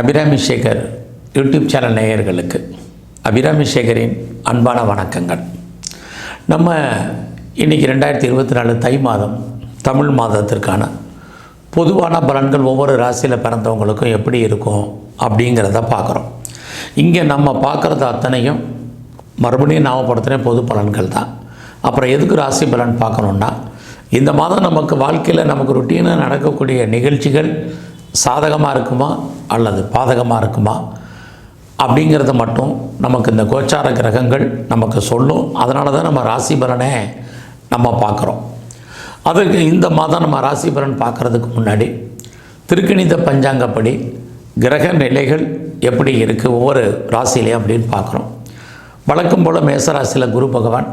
Abirami Sekar YouTube channel நேயர்களுக்கு. அபிராமி சேகரின் அன்பான வணக்கங்கள். நம்ம இன்றைக்கி ரெண்டாயிரத்தி இருபத்தி நாலு தை மாதம் தமிழ் மாதத்திற்கான பொதுவான பலன்கள் ஒவ்வொரு ராசியில் பிறந்தவங்களுக்கும் எப்படி இருக்கும் அப்படிங்கிறத பார்க்குறோம். இங்கே நம்ம பார்க்குறது அத்தனையும் மறுபடியும் ஞாபகப்படுத்துகிறேன் பொது பலன்கள் தான். அப்புறம் எதுக்கு ராசி பலன் பார்க்கணுன்னா இந்த மாதம் நமக்கு வாழ்க்கையில் நமக்கு ருட்டீனாக நடக்கக்கூடிய நிகழ்ச்சிகள் சாதகமாக இருக்குமா அல்லது பாதகமாக இருக்குமா? அப்படிங்கிறத மட்டும் நமக்கு இந்த கோச்சார கிரகங்கள் நமக்கு சொல்லும். அதனால தான் நம்ம ராசி பலனை நம்ம பார்க்குறோம். அதுக்கு இந்த மாதம் நம்ம ராசி பலன் பார்க்குறதுக்கு முன்னாடி திருக்கணித பஞ்சாங்கப்படி கிரக நிலைகள் எப்படி இருக்குது ஒவ்வொரு ராசியிலையும் அப்படின்னு பார்க்குறோம். வழக்கம் போல் மேசராசியில் குரு பகவான்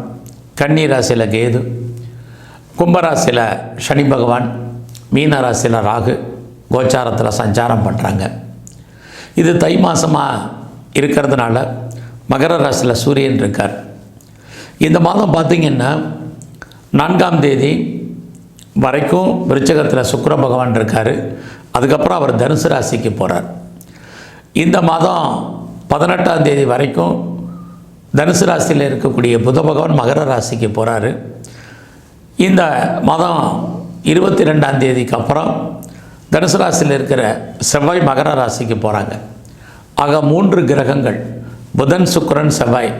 கன்னி ராசியில் கேது கும்பராசியில் சனி பகவான் மீன ராசியில் ராகு கோச்சாரத்தில் சஞ்சாரம் பண்ணுறாங்க இது தை மாதமாக இருக்கிறதுனால மகர ராசியில் சூரியன் இருக்கார். இந்த மாதம் பார்த்திங்கன்னா நான்காம் தேதி வரைக்கும் விருச்சகத்தில் சுக்கர பகவான் இருக்கார். அதுக்கப்புறம் அவர் தனுசு ராசிக்கு போகிறார் இந்த மாதம் பதினெட்டாம் தேதி வரைக்கும் தனுசு ராசியில் இருக்கக்கூடிய புத பகவான் மகர ராசிக்கு போகிறாரு இந்த மாதம் இருபத்தி ரெண்டாம் தேதிக்கு அப்புறம் தனுசு ராசியில் இருக்கிற செவ்வாய் மகர ராசிக்கு போகிறாங்க ஆக மூன்று கிரகங்கள் புதன் சுக்கரன் செவ்வாய்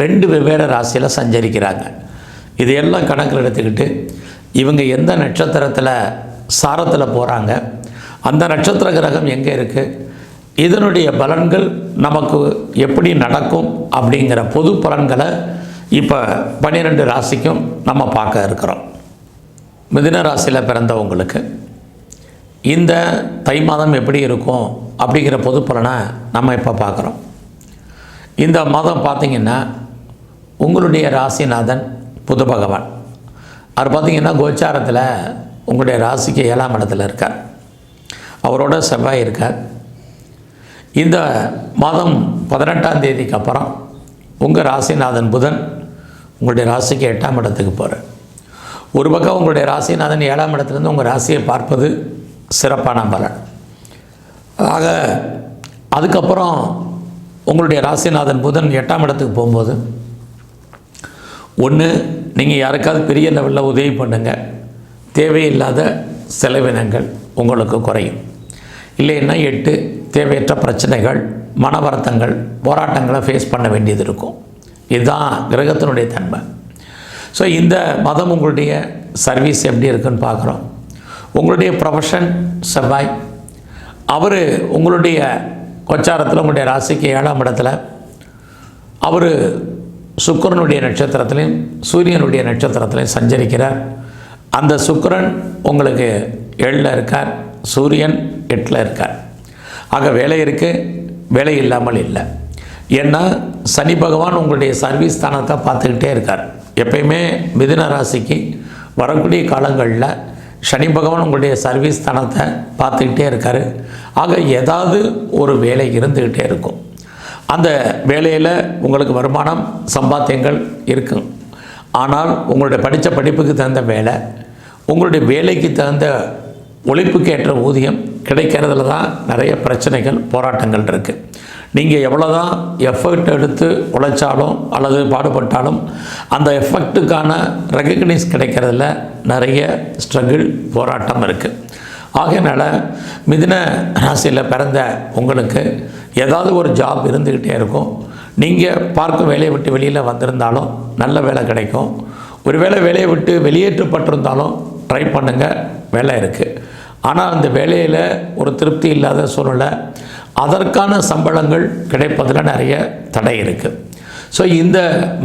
ரெண்டு வெவ்வேறு ராசியில் சஞ்சரிக்கிறாங்க. இதையெல்லாம் கணக்கில் எடுத்துக்கிட்டு இவங்க எந்த நட்சத்திரத்தில் சாரத்தில் போகிறாங்க அந்த நட்சத்திர கிரகம் எங்கே இருக்குது இதனுடைய பலன்கள் நமக்கு எப்படி நடக்கும் அப்படிங்கிற பொது பலன்களை இப்போ பன்னிரெண்டு ராசிக்கும் நம்ம பார்க்க இருக்கிறோம். மிதின ராசியில் பிறந்தவங்களுக்கு இந்த தை மாதம் எப்படி இருக்கும் அப்படிங்கிற பொது பலனை நம்ம இப்போ பார்க்குறோம். இந்த மாதம் பார்த்திங்கன்னா உங்களுடைய ராசிநாதன் புது பகவான். அவர் பார்த்திங்கன்னா கோச்சாரத்தில் உங்களுடைய ராசிக்கு ஏழாம் இடத்துல இருக்கார். அவரோட செவ்வாய் இருக்கார். இந்த மாதம் பதினெட்டாம் தேதிக்கு அப்புறம் உங்கள் ராசிநாதன் புதன் உங்களுடைய ராசிக்கு எட்டாம் இடத்துக்கு போகிறார் ஒரு பக்கம் உங்களுடைய ராசிநாதன் ஏழாம் இடத்துலேருந்து உங்கள் ராசியை பார்ப்பது சிறப்பான பலன் ஆக அதுக்கப்புறம் உங்களுடைய ராசிநாதன் புதன் எட்டாம் இடத்துக்கு போகும்போது ஒன்று நீங்கள் யாருக்காவது பெரிய லெவலில் உதவி பண்ணுங்கள் தேவையில்லாத செலவினங்கள் உங்களுக்கு குறையும். இல்லைன்னா எட்டு தேவையற்ற பிரச்சனைகள் மன வருத்தங்கள் போராட்டங்களை ஃபேஸ் பண்ண வேண்டியது இருக்கும். இதுதான் கிரகத்தினுடைய தன்மை. ஸோ இந்த மதம் உங்களுடைய சர்வீஸ் எப்படி இருக்குன்னு பார்க்குறோம். உங்களுடைய ப்ரொஃபஷன் செவ்வாய் அவர் உங்களுடைய கொச்சாரத்தில் உங்களுடைய ராசிக்கு ஏழாம் இடத்துல. அவர் சுக்கரனுடைய நட்சத்திரத்திலையும் சூரியனுடைய நட்சத்திரத்திலையும் சஞ்சரிக்கிறார். அந்த சுக்கரன் உங்களுக்கு ஏழில் இருக்கார் சூரியன் எட்டில் இருக்கார். ஆக வேலை இருக்குது வேலை இல்லாமல் இல்லை. ஏன்னா சனி பகவான் உங்களுடைய சர்வீஸ் ஸ்தானத்தை பார்த்துக்கிட்டே இருக்கார். எப்பயுமே மிதுன ராசிக்கு வரக்கூடிய காலங்களில் சனி பகவான் உங்களுடைய சர்வீஸ் தனத்தை பார்த்துக்கிட்டே இருக்கார். ஆக ஏதாவது ஒரு வேலை இருந்துக்கிட்டே இருக்கும். அந்த வேலையில் உங்களுக்கு வருமானம் சம்பாத்தியங்கள் இருக்கும். ஆனால் உங்களுடைய படித்த படிப்புக்கு தகுந்த வேலை உங்களுடைய வேலைக்கு தகுந்த உழைப்புக்கு ஏற்ற ஊதியம் கிடைக்கிறதுல தான் நிறைய பிரச்சனைகள் போராட்டங்கள் இருக்குது நீங்கள் எவ்வளோ தான் எஃபர்ட் எடுத்து உழைச்சாலும் அல்லது பாடுபட்டாலும் அந்த எஃபெக்ட்டுக்கான ரெக்கக்னைஸ் கிடைக்கிறதுல நிறைய ஸ்ட்ரகிள் போராட்டம் இருக்குது ஆகையினால் மிதின ராசியில் பிறந்த உங்களுக்கு ஏதாவது ஒரு ஜாப் இருந்துக்கிட்டே இருக்கும். நீங்கள் பார்க்கும் வேலையை விட்டு வெளியில் வந்திருந்தாலும் நல்ல வேலை கிடைக்கும். ஒருவேளை வேலையை விட்டு வெளியேற்றப்பட்டிருந்தாலும் ட்ரை பண்ணுங்கள் வேலை இருக்குது ஆனால் அந்த வேலையில் ஒரு திருப்தி இல்லாத சூழ்நிலை அதற்கான சம்பளங்கள் கிடைப்பதில் நிறைய தடை இருக்குது ஸோ இந்த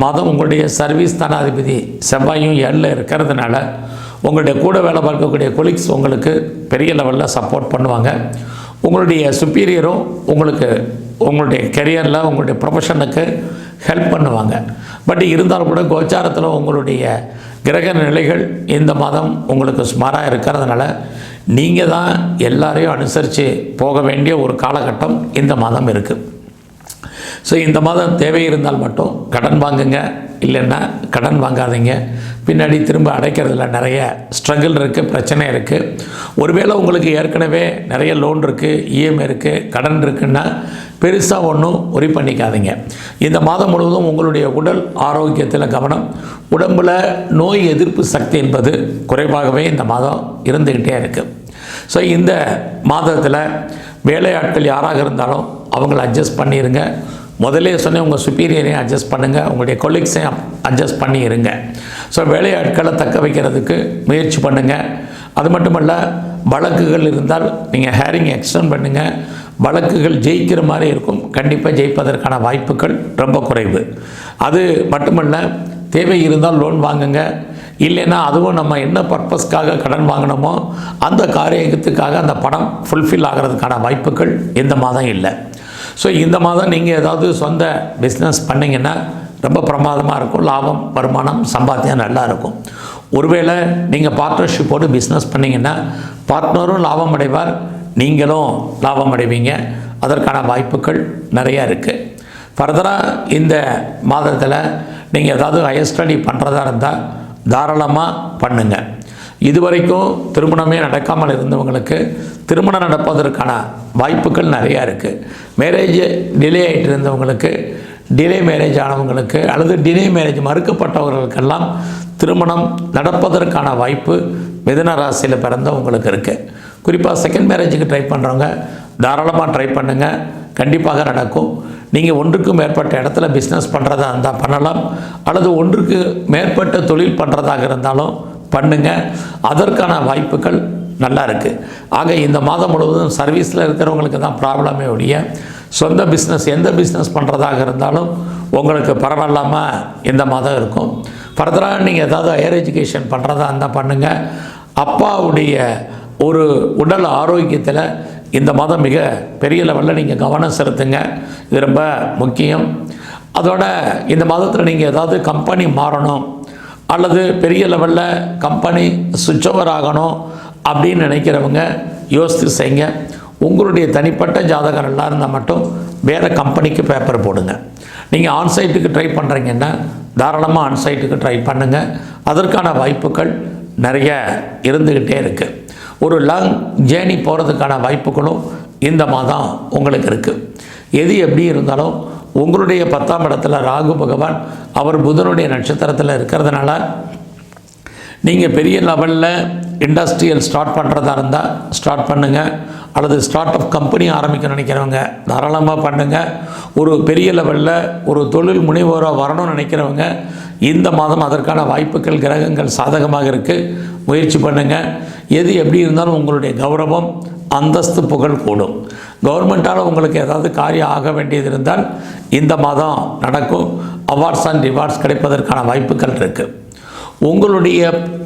மாதம் உங்களுடைய சர்வீஸ் தனாதிபதி செவ்வாயும் ஏழில் இருக்கிறதுனால உங்களுடைய கூட வேலை பார்க்கக்கூடிய கொலீக்ஸ் உங்களுக்கு பெரிய லெவலில் சப்போர்ட் பண்ணுவாங்க. உங்களுடைய சுப்பீரியரும் உங்களுக்கு உங்களுடைய கெரியரில் உங்களுடைய ப்ரொஃபஷனுக்கு ஹெல்ப் பண்ணுவாங்க. பட் இருந்தாலும் கூட கோச்சாரத்தில் உங்களுடைய கிரக நிலைகள் இந்த மாதம் உங்களுக்கு சுமாராக இருக்கிறதுனால நீங்கள் தான் எல்லாரையும் அனுசரித்து போக வேண்டிய ஒரு காலகட்டம் இந்த மாதம் இருக்குது ஸோ இந்த மாதம் தேவை இருந்தால் மட்டும் கடன் வாங்குங்க. இல்லைன்னா கடன் வாங்காதீங்க. பின்னாடி திரும்ப அடைக்கிறதுல நிறைய ஸ்ட்ரகிள் இருக்குது பிரச்சனை இருக்குது ஒருவேளை உங்களுக்கு ஏற்கனவே நிறைய லோன் இருக்குது இஎம்ஐ இருக்குது கடன் இருக்குன்னா பெருசாக ஒன்றும் ஒரி பண்ணிக்காதீங்க. இந்த மாதம் முழுவதும் உங்களுடைய உடல் ஆரோக்கியத்தில் கவனம். உடம்பில் நோய் எதிர்ப்பு சக்தி என்பது குறைவாகவே இந்த மாதம் இருந்துக்கிட்டே இருக்குது ஸோ இந்த மாதத்தில் வேலையாட்கள் யாராக இருந்தாலும் அவங்கள அட்ஜஸ்ட் பண்ணிடுங்க முதல்ல சொன்னேன் உங்கள் சுப்பீரியரையும் அட்ஜஸ்ட் பண்ணுங்கள் உங்களுடைய கொலீக்ஸையும் அட்ஜஸ்ட் பண்ணி இருங்க ஸோ வேலையாட்களை தக்க வைக்கிறதுக்கு முயற்சி பண்ணுங்கள் அது மட்டுமல்ல வழக்குகள் இருந்தால் நீங்கள் ஹேரிங் எக்ஸ்டெண்ட் பண்ணுங்கள் வழக்குகள் ஜெயிக்கிற மாதிரி இருக்கும். கண்டிப்பாக ஜெயிப்பதற்கான வாய்ப்புகள் ரொம்ப குறைவு. அது மட்டுமல்ல தேவை இருந்தால் லோன் வாங்குங்க. இல்லைன்னா அதுவும் நம்ம என்ன பர்பஸ்க்காக கடன் வாங்கினோமோ அந்த காரியத்துக்காக அந்த பணம் ஃபுல்ஃபில் ஆகிறதுக்கான வாய்ப்புகள் இந்த மாதம் இல்லை. ஸோ இந்த மாதம் நீங்கள் ஏதாவது சொந்த பிஸ்னஸ் பண்ணிங்கன்னா ரொம்ப பிரமாதமாக இருக்கும். லாபம் வருமானம் சம்பாத்தியம் நல்லா இருக்கும். ஒருவேளை நீங்கள் பார்ட்னர்ஷிப்போடு பிஸ்னஸ் பண்ணிங்கன்னா பார்ட்னரும் லாபம் அடைவார் நீங்களும் லாபம் அடைவீங்க அதற்கான வாய்ப்புகள் நிறையா இருக்குது ஃபர்தராக இந்த மாதத்தில் நீங்கள் ஏதாவது ஹையர் ஸ்டடி பண்ணுறதா இருந்தால் தாராளமாக பண்ணுங்கள் இதுவரைக்கும் திருமணமே நடக்காமல் இருந்தவங்களுக்கு திருமணம் நடப்பதற்கான வாய்ப்புகள் நிறையா இருக்குது மேரேஜ் டிலே ஆகிட்டு இருந்தவங்களுக்கு டிலே மேரேஜ் ஆனவங்களுக்கு அல்லது டிலே மேரேஜ் மறுக்கப்பட்டவர்களுக்கெல்லாம் திருமணம் நடப்பதற்கான வாய்ப்பு மிதன ராசியில் பிறந்தவங்களுக்கு இருக்குது குறிப்பாக செகண்ட் மேரேஜுக்கு ட்ரை பண்ணுறவங்க தாராளமாக ட்ரை பண்ணுங்கள் கண்டிப்பாக நடக்கும். நீங்கள் ஒன்றுக்கு மேற்பட்ட இடத்துல பிஸ்னஸ் பண்ணுறதா இருந்தால் பண்ணலாம். அல்லது ஒன்றுக்கு மேற்பட்ட தொழில் பண்ணுறதாக இருந்தாலும் பண்ணுங்கள் அதற்கான வாய்ப்புகள் நல்லா இருக்குது ஆக இந்த மாதம் முழுவதும் சர்வீஸில் இருக்கிறவங்களுக்கு தான் ப்ராப்ளமே ஒழிய சொந்த பிஸ்னஸ் எந்த பிஸ்னஸ் பண்ணுறதாக இருந்தாலும் உங்களுக்கு பரவாயில்லாமல் இந்த மாதம் இருக்கும். ஃபர்தராக நீங்கள் ஏதாவது ஹையர் எஜுகேஷன் பண்ணுறதா இருந்தால் பண்ணுங்கள் அப்பாவுடைய ஒரு உடல் ஆரோக்கியத்தில் இந்த மாதம் மிக பெரிய லெவலில் நீங்கள் கவனம் செலுத்துங்க. இது ரொம்ப முக்கியம். அதோட இந்த மாதத்தில் நீங்கள் ஏதாவது கம்பெனி மாறணும். அல்லது பெரிய லெவலில் கம்பெனி சுவிட்ச் ஓவர் ஆகணும் அப்படின்னு நினைக்கிறவங்க யோசித்து செய்யுங்க. உங்களுடைய தனிப்பட்ட ஜாதகம் நல்லா இருந்தால் மட்டும் வேறு கம்பெனிக்கு பேப்பர் போடுங்க. நீங்கள் ஆன்சைட்டுக்கு ட்ரை பண்ணுறீங்கன்னா தாராளமாக ஆன்சைட்டுக்கு ட்ரை பண்ணுங்கள் அதற்கான வாய்ப்புகள் நிறைய இருந்துக்கிட்டே இருக்குது ஒரு லாங் ஜேர்னி போகிறதுக்கான வாய்ப்புகளும் இந்த மாதம் உங்களுக்கு இருக்குது எது எப்படி இருந்தாலும் உங்களுடைய பத்தாம் இடத்துல ராகு பகவான் அவர் புதனுடைய நட்சத்திரத்தில் இருக்கிறதுனால நீங்கள் பெரிய லெவலில் இண்டஸ்ட்ரியல் ஸ்டார்ட் பண்ணுறதா இருந்தால் ஸ்டார்ட் பண்ணுங்கள் அல்லது ஸ்டார்ட் அப் கம்பெனி ஆரம்பிக்க நினைக்கிறவங்க தாராளமாக பண்ணுங்கள் ஒரு பெரிய லெவலில் ஒரு தொழில் முனைவோராக வரணும்னு நினைக்கிறவங்க இந்த மாதம் அதற்கான வாய்ப்புகள் கிரகங்கள் சாதகமாக இருக்குது முயற்சி பண்ணுங்கள் எது எப்படி இருந்தாலும் உங்களுடைய கௌரவம் அந்தஸ்து புகழ் கூடும். கவர்மெண்ட்டால் உங்களுக்கு ஏதாவது காரியம் ஆக வேண்டியது இருந்தால் இந்த மாதம் நடக்கும் அவார்ட்ஸ் அண்ட் ரிவார்ட்ஸ் கிடைப்பதற்கான வாய்ப்புகள் இருக்குது உங்களுடைய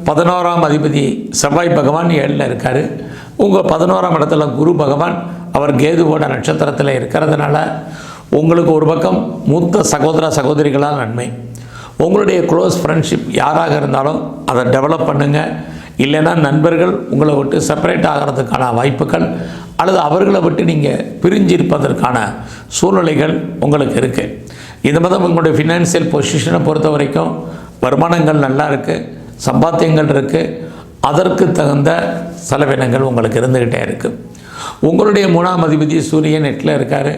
பதினோராம் அதிபதி செவ்வாய் பகவான் ஏழில் இருக்கார். உங்கள் பதினோராம் இடத்துல குரு பகவான் அவர் கேதுவோட நட்சத்திரத்தில் இருக்கிறதுனால உங்களுக்கு ஒரு பக்கம் மூத்த சகோதர சகோதரிகளால் நன்மை. உங்களுடைய க்ளோஸ் ஃப்ரெண்ட்ஷிப் யாராக இருந்தாலும் அதை டெவலப் பண்ணுங்கள் இல்லைன்னா நண்பர்கள் உங்களை விட்டு செப்பரேட் ஆகிறதுக்கான வாய்ப்புகள் அல்லது அவர்களை விட்டு நீங்கள் பிரிஞ்சிருப்பதற்கான சூழ்நிலைகள் உங்களுக்கு இருக்குது இந்த மாதிரி உங்களுடைய ஃபினான்சியல் பொசிஷனை பொறுத்த வரைக்கும் வருமானங்கள் நல்லா இருக்குது சம்பாத்தியங்கள் இருக்குது அதற்கு தகுந்த செலவினங்கள் உங்களுக்கு இருந்துக்கிட்டே இருக்குது உங்களுடைய மூணாம் அதிபதி சூரியன் எட்டில் இருக்கார்.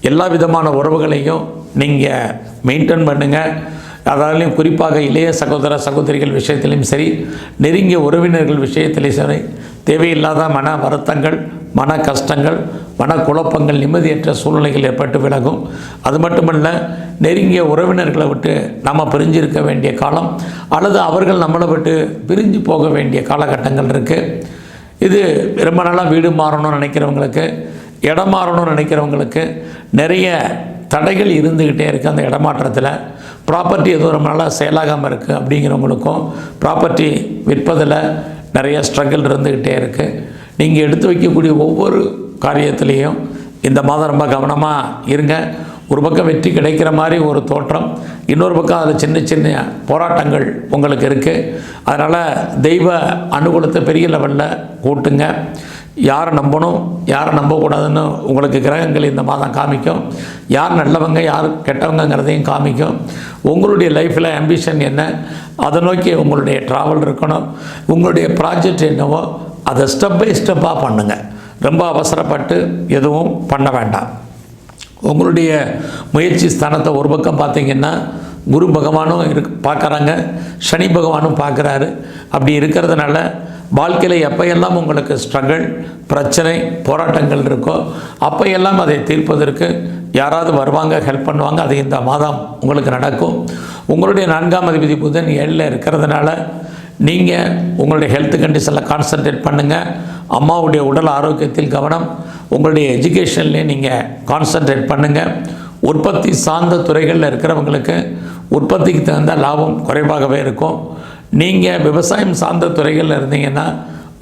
எல்லா விதமான உறவுகளையும் நீங்கள் மெயின்டைன் பண்ணுங்கள் அதாலையும் குறிப்பாக இளைய சகோதர சகோதரிகள் விஷயத்திலையும் சரி நெருங்கிய உறவினர்கள் விஷயத்திலையும் சரி தேவையில்லாத மன வருத்தங்கள் மன கஷ்டங்கள் மன குழப்பங்கள் நிம்மதியற்ற சூழ்நிலைகள் ஏற்பட்டு விலகும். அது மட்டுமல்ல நெருங்கிய உறவினர்களை விட்டு நம்ம பிரிஞ்சிருக்க வேண்டிய காலம் அல்லது அவர்கள் நம்மளை விட்டு பிரிஞ்சு போக வேண்டிய காலகட்டங்கள் இருக்குது இது ரொம்ப நாளாக வீடு மாறணும்னு நினைக்கிறவங்களுக்கு இடம் மாறணும்னு நினைக்கிறவங்களுக்கு நிறைய தடைகள் இருந்துக்கிட்டே இருக்குது அந்த இடமாற்றத்தில். ப்ராப்பர்ட்டி எதுவும் ரொம்ப நாளாக செயலாகாமல் இருக்குது அப்படிங்கிறவங்களுக்கும் ப்ராப்பர்ட்டி விற்பதில் நிறைய ஸ்ட்ரகிள் இருந்துக்கிட்டே இருக்குது நீங்கள் எடுத்து வைக்கக்கூடிய ஒவ்வொரு காரியத்திலையும் இந்த மாதம் ரொம்ப கவனமாக இருங்க. ஒரு பக்கம் வெற்றி கிடைக்கிற மாதிரி ஒரு தோற்றம் இன்னொரு பக்கம் அதில் சின்ன சின்ன போராட்டங்கள் உங்களுக்கு இருக்குது அதனால் தெய்வ அனுகூலத்தை பெரிய லெவலில் கூட்டுங்க. யாரை நம்பணும் யாரை நம்பக்கூடாதுன்னு உங்களுக்கு கிரகங்கள் இந்த மாதம் காமிக்கும். யார் நல்லவங்க யார் கெட்டவங்கங்கிறதையும் காமிக்கும். உங்களுடைய லைஃப்பில் ஆம்பிஷன் என்ன அதை நோக்கி உங்களுடைய ட்ராவல் இருக்கணும். உங்களுடைய ப்ராஜெக்ட் என்னவோ அதை ஸ்டெப் பை ஸ்டெப்பாக பண்ணுங்கள் ரொம்ப அவசரப்பட்டு எதுவும் பண்ண வேண்டாம். உங்களுடைய முயற்சி ஸ்தானத்தை ஒரு பக்கம் பார்த்தீங்கன்னா குரு பகவானும் இரு பார்க்குறாங்க சனி பகவானும் பார்க்குறாரு. அப்படி இருக்கிறதுனால வாழ்க்கையில் எப்பையெல்லாம் உங்களுக்கு ஸ்ட்ரகிள் பிரச்சனை போராட்டங்கள் இருக்கோ அப்பையெல்லாம் அதை தீர்ப்பதற்கு யாராவது வருவாங்க ஹெல்ப் பண்ணுவாங்க அது இந்த மாதம் உங்களுக்கு நடக்கும். உங்களுடைய நான்காம் அதிபதி புதன் ஏழில் இருக்கிறதுனால நீங்கள் உங்களுடைய ஹெல்த் கண்டிஷனில் கான்சன்ட்ரேட் பண்ணுங்கள் அம்மாவுடைய உடல் ஆரோக்கியத்தில் கவனம் உங்களுடைய எஜுகேஷன்லேயே நீங்கள் கான்சன்ட்ரேட் பண்ணுங்கள் உற்பத்தி சார்ந்த துறைகளில் இருக்கிறவங்களுக்கு உற்பத்திக்கு தகுந்த லாபம் குறைவாகவே இருக்கும். நீங்கள் விவசாயம் சார்ந்த துறைகளில் இருந்தீங்கன்னா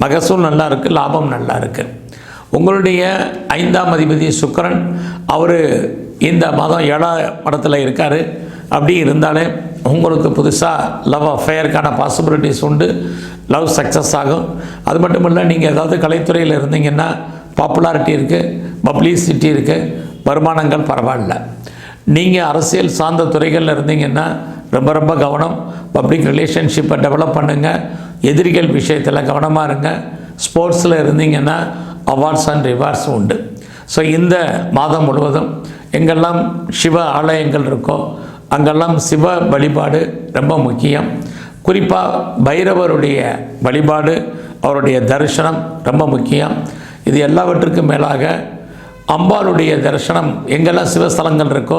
மகசூல் நல்லா இருக்குது லாபம் நல்லா இருக்குது உங்களுடைய ஐந்தாம் அதிபதி சுக்கரன் அவர் இந்த மாதம் ஏழாம் படத்தில் இருக்கார். அப்படி இருந்தாலே உங்களுக்கு புதுசாக லவ் அஃபேயருக்கான பாசிபிலிட்டிஸ் உண்டு. லவ் சக்ஸஸ் ஆகும். அது மட்டும் இல்லை நீங்கள் ஏதாவது கலைத்துறையில் இருந்தீங்கன்னா பாப்புலாரிட்டி இருக்குது பப்ளிசிட்டி இருக்குது வருமானங்கள் பரவாயில்ல. நீங்கள் அரசியல் சார்ந்த துறைகளில் இருந்தீங்கன்னா ரொம்ப ரொம்ப கவனம். பப்ளிக் ரிலேஷன்ஷிப்பை டெவலப் பண்ணுங்கள் எதிரிகள் விஷயத்தில் கவனமாக இருங்க. ஸ்போர்ட்ஸில் இருந்தீங்கன்னா அவார்ட்ஸ் அண்ட் ரிவார்ட்ஸ் உண்டு. ஸோ இந்த மாதம் முழுவதும் எங்கெல்லாம் சிவ ஆலயங்கள் இருக்கோ அங்கெல்லாம் சிவ வழிபாடு ரொம்ப முக்கியம். குறிப்பாக பைரவருடைய வழிபாடு அவருடைய தரிசனம் ரொம்ப முக்கியம். இது எல்லாவற்றுக்கும் மேலாக அம்பாளுடைய தரிசனம் எங்கெல்லாம் சிவஸ்தலங்கள் இருக்கோ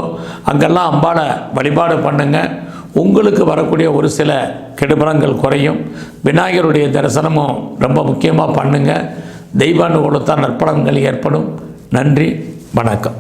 அங்கெல்லாம் அம்பாளை வழிபாடு பண்ணுங்கள் உங்களுக்கு வரக்கூடிய ஒரு சில கெடுபலங்கள் குறையும். விநாயகருடைய தரிசனமும் ரொம்ப முக்கியமாக பண்ணுங்கள் தெய்வானுகூலத்தான் நற்பலன்கள் ஏற்படும். நன்றி. வணக்கம்.